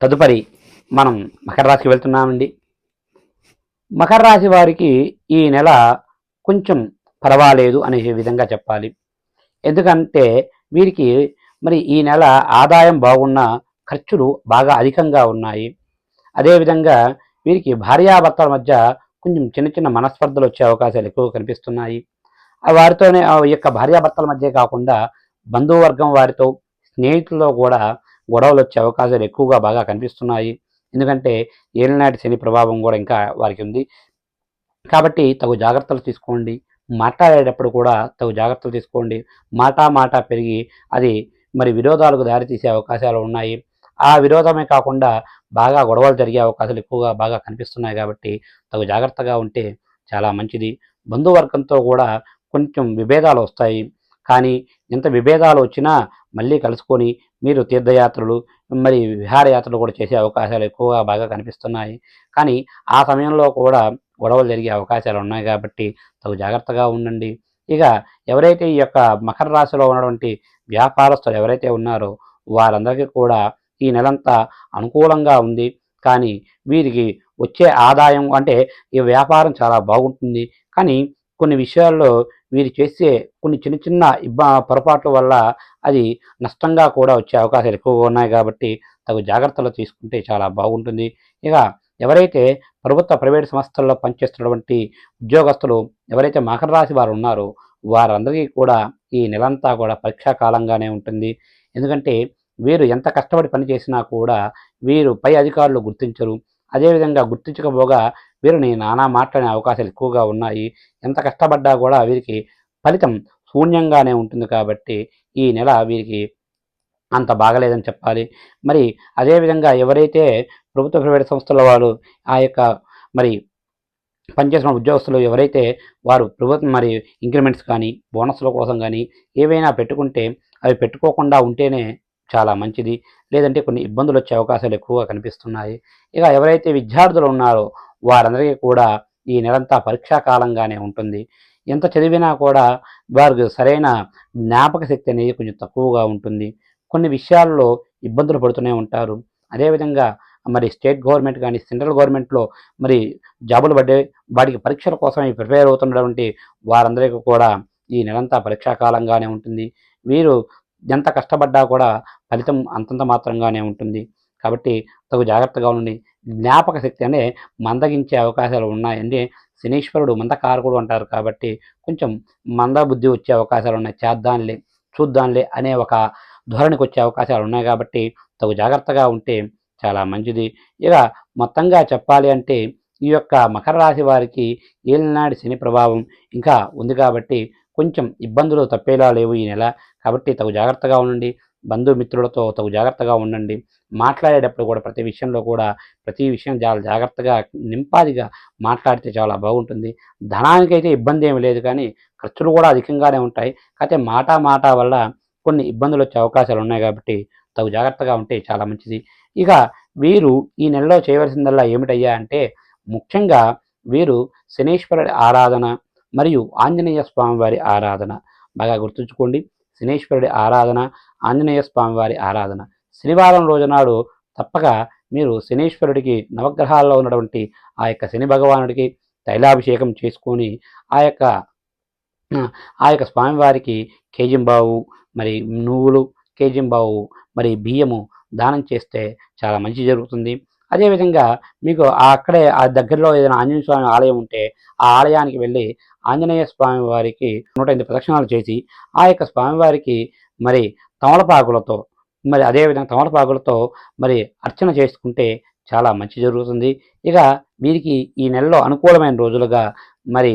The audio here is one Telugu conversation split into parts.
తదుపరి మనం మకర రాశికి వెళ్తున్నామండి. మకర రాశి వారికి ఈ నెల కొంచెం పర్వాలేదు అనే విధంగా చెప్పాలి. ఎందుకంటే వీరికి మరి ఈ నెల ఆదాయం బాగున్న ఖర్చులు బాగా అధికంగా ఉన్నాయి. అదేవిధంగా వీరికి భార్యాభర్తల మధ్య కొంచెం చిన్న చిన్న మనస్పర్ధలు వచ్చే అవకాశాలు ఎక్కువ కనిపిస్తున్నాయి. ఆ వారితోనే ఆ యొక్క భార్యాభర్తల మధ్య కాకుండా బంధువర్గం వారితో స్నేహితులతో కూడా గొడవలు వచ్చే అవకాశాలు ఎక్కువగా బాగా కనిపిస్తున్నాయి. ఎందుకంటే ఏలినాటి శని ప్రభావం కూడా ఇంకా వారికి ఉంది. కాబట్టి తగు జాగ్రత్తలు తీసుకోండి. మాట్లాడేటప్పుడు కూడా తగు జాగ్రత్తలు తీసుకోండి. మాట మాట పెరిగి అది మరి విరోధాలకు దారితీసే అవకాశాలు ఉన్నాయి. ఆ విరోధమే కాకుండా బాగా గొడవలు జరిగే అవకాశాలు ఎక్కువగా బాగా కనిపిస్తున్నాయి కాబట్టి తగు జాగ్రత్తగా ఉంటే చాలా మంచిది. బంధువర్గంతో కూడా కొంచెం విభేదాలు వస్తాయి. కానీ ఎంత విభేదాలు వచ్చినా మళ్ళీ కలుసుకొని మీరు తీర్థయాత్రలు మరి విహారయాత్రలు కూడా చేసే అవకాశాలు ఎక్కువగా బాగా కనిపిస్తున్నాయి. కానీ ఆ సమయంలో కూడా గొడవలు జరిగే అవకాశాలు ఉన్నాయి కాబట్టి తగు జాగ్రత్తగా ఉండండి. ఇక ఎవరైతే ఈ యొక్క మకర రాశిలో ఉన్నటువంటి వ్యాపారస్తులు ఎవరైతే ఉన్నారో వారందరికీ కూడా ఈ నెలంతా అనుకూలంగా ఉంది. కానీ వీరికి వచ్చే ఆదాయం అంటే ఈ వ్యాపారం చాలా బాగుంటుంది. కానీ కొన్ని విషయాల్లో వీరు చేసే కొన్ని చిన్న చిన్న ఇబ్బ పొరపాట్ల వల్ల అది నష్టంగా కూడా వచ్చే అవకాశాలు ఎక్కువగా ఉన్నాయి కాబట్టి తగు జాగ్రత్తలు తీసుకుంటే చాలా బాగుంటుంది. ఇక ఎవరైతే ప్రభుత్వ ప్రైవేట్ సంస్థల్లో పనిచేస్తున్నటువంటి ఉద్యోగస్తులు ఎవరైతే మకర రాశి వారు ఉన్నారో వారందరికీ కూడా ఈ నెలంతా కూడా పరీక్షా కాలంగానే ఉంటుంది. ఎందుకంటే వీరు ఎంత కష్టపడి పని చేసినా కూడా వీరు పై అధికారులు గుర్తించరు. అదేవిధంగా గుర్తించకపోగా వీరిని నానా మాట్లాడే అవకాశాలు ఎక్కువగా ఉన్నాయి. ఎంత కష్టపడ్డా కూడా వీరికి ఫలితం శూన్యంగానే ఉంటుంది కాబట్టి ఈ నెల వీరికి అంత బాగలేదని చెప్పాలి. మరి అదేవిధంగా ఎవరైతే ప్రభుత్వ ప్రైవేట్ సంస్థల వారు ఆ యొక్క మరి పనిచేసిన ఉద్యోగస్తులు ఎవరైతే వారు ప్రభుత్వం మరి ఇంక్రిమెంట్స్ కానీ బోనస్ల కోసం కానీ ఏవైనా పెట్టుకుంటే అవి పెట్టుకోకుండా ఉంటేనే చాలా మంచిది. లేదంటే కొన్ని ఇబ్బందులు వచ్చే అవకాశాలు ఎక్కువగా కనిపిస్తున్నాయి. ఇక ఎవరైతే విద్యార్థులు ఉన్నారో వారందరికీ కూడా ఈ నెలంతా పరీక్షా కాలంగానే ఉంటుంది. ఎంత చదివినా కూడా వారికి సరైన జ్ఞాపక శక్తి అనేది కొంచెం తక్కువగా ఉంటుంది. కొన్ని విషయాల్లో ఇబ్బందులు పడుతూనే ఉంటారు. అదేవిధంగా మరి స్టేట్ గవర్నమెంట్ కానీ సెంట్రల్ గవర్నమెంట్లో మరి జాబులు పడ్డే వాటికి పరీక్షల కోసం ప్రిపేర్ అవుతున్నటువంటి వారందరికీ కూడా ఈ నెలంతా పరీక్షా కాలంగానే ఉంటుంది. వీరు ఎంత కష్టపడ్డా కూడా ఫలితం అంతంత మాత్రంగానే ఉంటుంది. కాబట్టి తగు జాగ్రత్తగా ఉండండి. జ్ఞాపక శక్తి అనే మందగించే అవకాశాలు ఉన్నాయండి. శనీశ్వరుడు మందకారకుడు అంటారు కాబట్టి కొంచెం మందబుద్ధి వచ్చే అవకాశాలు ఉన్నాయి. చేద్దాంలే చూద్దాంలే అనే ఒక ధోరణికి వచ్చే అవకాశాలు ఉన్నాయి కాబట్టి తగు జాగ్రత్తగా ఉంటే చాలా మంచిది. ఇక మొత్తంగా చెప్పాలి అంటే ఈ యొక్క మకర రాశి వారికి ఏలినాటి శని ప్రభావం ఇంకా ఉంది కాబట్టి కొంచెం ఇబ్బందులు తప్పేలా లేవు ఈ నెల. కాబట్టి తగు జాగ్రత్తగా ఉండండి. బంధుమిత్రులతో తగు జాగ్రత్తగా ఉండండి. మాట్లాడేటప్పుడు కూడా ప్రతి విషయంలో కూడా ప్రతి విషయం చాలా జాగ్రత్తగా నింపాదిగా మాట్లాడితే చాలా బాగుంటుంది. ధనానికైతే ఇబ్బంది ఏమి లేదు కానీ ఖర్చులు కూడా అధికంగానే ఉంటాయి. కాకపోతే మాట మాట వల్ల కొన్ని ఇబ్బందులు వచ్చే అవకాశాలు ఉన్నాయి కాబట్టి తగు జాగ్రత్తగా ఉంటే చాలా మంచిది. ఇక వీరు ఈ నెలలో చేయవలసిందల్లా ఏమిటయ్యా అంటే ముఖ్యంగా వీరు శనీశ్వరుడి ఆరాధన మరియు ఆంజనేయ స్వామి వారి ఆరాధన. బాగా గుర్తుంచుకోండి. శనీశ్వరుడి ఆరాధన ఆంజనేయ స్వామివారి ఆరాధన. శనివారం రోజునాడు తప్పక మీరు శనీశ్వరుడికి నవగ్రహాల్లో ఉన్నటువంటి ఆ యొక్క శని భగవానుడికి తైలాభిషేకం చేసుకొని ఆ యొక్క ఆ యొక్క స్వామివారికి కేజింబావు మరి నువ్వులు కేజింబావు మరి బియ్యము దానం చేస్తే చాలా మంచి జరుగుతుంది. అదేవిధంగా మీకు అక్కడే ఆ దగ్గరలో ఏదైనా ఆంజనేయ స్వామి ఆలయం ఉంటే ఆ ఆలయానికి వెళ్ళి ఆంజనేయ స్వామి వారికి నూట ఎనిమిది ప్రదక్షిణాలు చేసి ఆ యొక్క స్వామివారికి మరి తమలపాకులతో మరి అదేవిధంగా తమలపాకులతో మరి అర్చన చేసుకుంటే చాలా మంచి జరుగుతుంది. ఇక వీరికి ఈ నెలలో అనుకూలమైన రోజులుగా మరి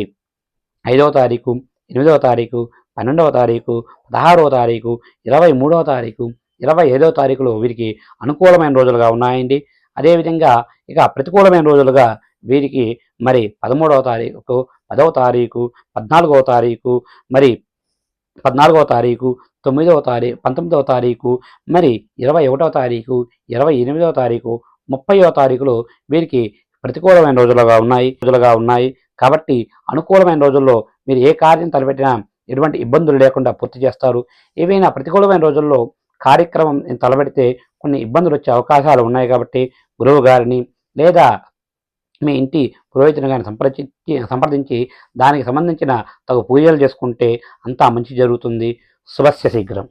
ఐదవ తారీఖు ఎనిమిదవ తారీఖు పన్నెండవ తారీఖు పదహారవ తారీఖు ఇరవై మూడవ తారీఖు ఇరవై ఐదవ తారీఖులు వీరికి అనుకూలమైన రోజులుగా ఉన్నాయండి. అదేవిధంగా ఇక ప్రతికూలమైన రోజులుగా వీరికి మరి పదమూడవ తారీఖు పదవ తారీఖు పద్నాలుగవ తారీఖు మరి పద్నాలుగవ తారీఖు తొమ్మిదవ తారీఖు పంతొమ్మిదవ తారీఖు మరి ఇరవై ఒకటవ తారీఖు ఇరవై ఎనిమిదవ తారీఖు ముప్పైవ తారీఖులు వీరికి ప్రతికూలమైన రోజులుగా ఉన్నాయి రోజులుగా ఉన్నాయి. కాబట్టి అనుకూలమైన రోజుల్లో మీరు ఏ కార్యం తలపెట్టినా ఎటువంటి ఇబ్బందులు లేకుండా పూర్తి చేస్తారు. ఏవైనా ప్రతికూలమైన రోజుల్లో కార్యక్రమం తలబెడితే కొన్ని ఇబ్బందులు వచ్చే అవకాశాలు ఉన్నాయి కాబట్టి గురువు గారిని లేదా మీ ఇంటి పురోహితుని గారిని సంప్రదించి సంప్రదించి దానికి సంబంధించిన తగు పూజలు చేసుకుంటే అంతా మంచి జరుగుతుంది. శుభస్య శీఘ్రం.